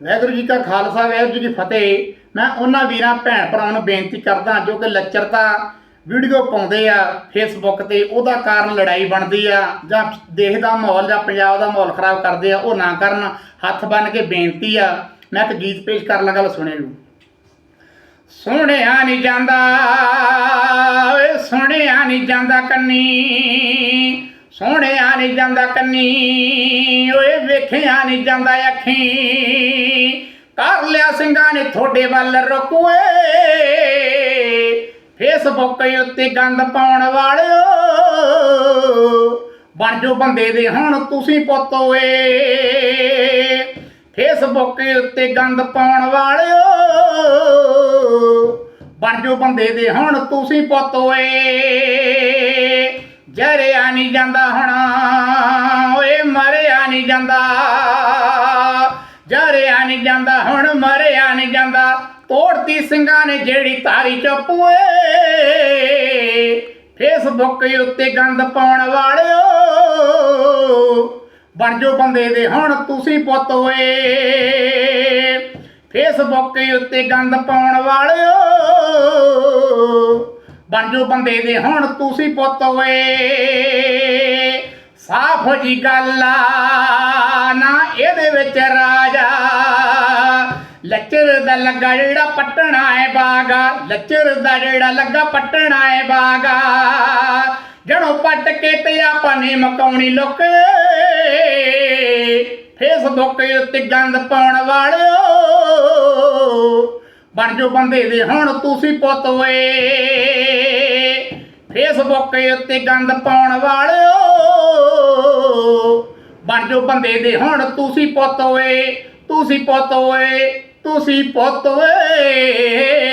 ਵਾਹਿਗੁਰੂ ਜੀ ਕਾ ਖਾਲਸਾ, ਵਾਹਿਗੁਰੂ ਜੀ ਕੀ ਫਤਿਹ। ਮੈਂ ਉਹਨਾਂ ਵੀਰਾਂ ਭੈਣ ਭਰਾਵਾਂ ਨੂੰ ਬੇਨਤੀ ਕਰਦਾ ਜੋ ਕਿ ਲੱਚਰਤਾ ਵੀਡੀਓ ਪਾਉਂਦੇ ਆ ਫੇਸਬੁੱਕ ਤੇ, ਉਹਦਾ ਕਾਰਨ ਲੜਾਈ ਬਣਦੀ ਆ ਜਾਂ ਦੇਸ਼ ਦਾ ਮਾਹੌਲ ਜਾਂ ਪੰਜਾਬ ਦਾ ਮਾਹੌਲ ਖਰਾਬ ਕਰਦੇ ਆ, ਉਹ ਨਾ ਕਰਨ, ਹੱਥ ਬੰਨ ਕੇ ਬੇਨਤੀ ਆ। ਮੈਂ ਇੱਕ ਗੀਤ ਪੇਸ਼ ਕਰਨ ਲੱਗਾ ਲਓ ਸੁਣਿਓ ਜੀ ਸੋਹਣਿਆ ਨਹੀਂ ਜਾਂਦਾ, ਓਏ ਸੋਹਣਿਆ ਨਹੀਂ ਜਾਂਦਾ ਕੰਨੀ। ਸੋਹਣਿਆ ਨਹੀਂ ਜਾਂਦਾ ਕੰਨੀ, ਓਏ ਵੇਖਿਆ ਨਹੀਂ ਜਾਂਦਾ ਅੱਖੀ। ਕਰ ਲਿਆ ਸਿੰਘਾਂ ਨੇ ਤੁਹਾਡੇ ਵੱਲ ਰੁਕੂਏ ਫੇਸਬੁੱਕ ਉੱਤੇ ਗੰਦ ਪਾਉਣ ਵਾਲਿਓ, ਬਣ ਜੋ ਬੰਦੇ ਦੇ ਹੁਣ ਤੁਸੀਂ ਪੁੱਤ, ਓਏ। ਫੇਸਬੁੱਕ ਉੱਤੇ ਗੰਦ ਪਾਉਣ ਵਾਲਿਓ, ਬਣ ਜੋ ਬੰਦੇ ਦੇ ਹੁਣ ਤੁਸੀਂ ਪੁੱਤ, ਓਏ। ਜਰਿਆ ਨਹੀਂ ਜਾਂਦਾ ਹੁਣ, ਓਏ ਮਰਿਆ ਨਹੀਂ ਜਾਂਦਾ। ਜਰਿਆ ਨਹੀਂ ਜਾਂਦਾ, ਹੁਣ ਮਰਿਆ ਨਹੀਂ ਜਾਂਦਾ। ਤੋੜਤੀ ਸਿੰਘਾਂ ਨੇ ਜਿਹੜੀ ਤਾਰੀ ਚੁੱਪ ਫੇਸਬੁੱਕ ਉੱਤੇ ਗੰਦ ਪਾਉਣ ਵਾਲਿਓ, ਬਣ ਜੋ ਬੰਦੇ ਦੇ, ਹੁਣ ਤੁਸੀਂ ਪੁੱਤ ਓਏ ਫੇਸਬੁੱਕ ਉੱਤੇ ਗੰਦ ਪਾਉਣ ਵਾਲਿਓ ਬਣ ਜੋ ਬੰਦੇ ਦੇ, ਹੁਣ ਤੁਸੀਂ ਪੁੱਤ ਓਏ, ਸਾਫ਼ ਜੀ ਗੱਲ ਆ, ਨਾ ਇਹਦੇ ਵਿੱਚ ਰਾਜਾ ਲੱਚਰ ਦਾ ਲੱਗਾ ਜਿਹੜਾ ਪੱਟਣਾ ਹੈ ਬਾਗਾ ਲੱਚਰ ਦਾ ਜਿਹੜਾ ਲੱਗਾ ਪੱਟਣਾ ਹੈ ਬਾਗਾ ਜਣੋ ਪੱਟ ਕੇ ਤੇ ਆਪਾਂ ਨੇ ਮਕਾਉਣੀ ਲੁੱਕ। ਫੇਸਬੁੱਕ ਉੱਤੇ ਗੰਦ ਪਾਉਣ ਵਾਲਿਓ। ਬਣ ਜੋ ਬੰਦੇ ਦੇ, ਹੁਣ ਤੁਸੀਂ ਪੁੱਤ ਓਏ। ਫੇਸਬੁੱਕ ਉੱਤੇ ਗੰਦ ਪਾਉਣ ਵਾਲਿਓ। ਬਣ ਜੋ ਬੰਦੇ ਦੇ। ਹੁਣ ਤੁਸੀਂ ਪੁੱਤ ਓਏ, ਤੁਸੀਂ ਪੁੱਤ ਓਏ, ਤੁਸੀਂ ਪੁੱਤ ਓਏ।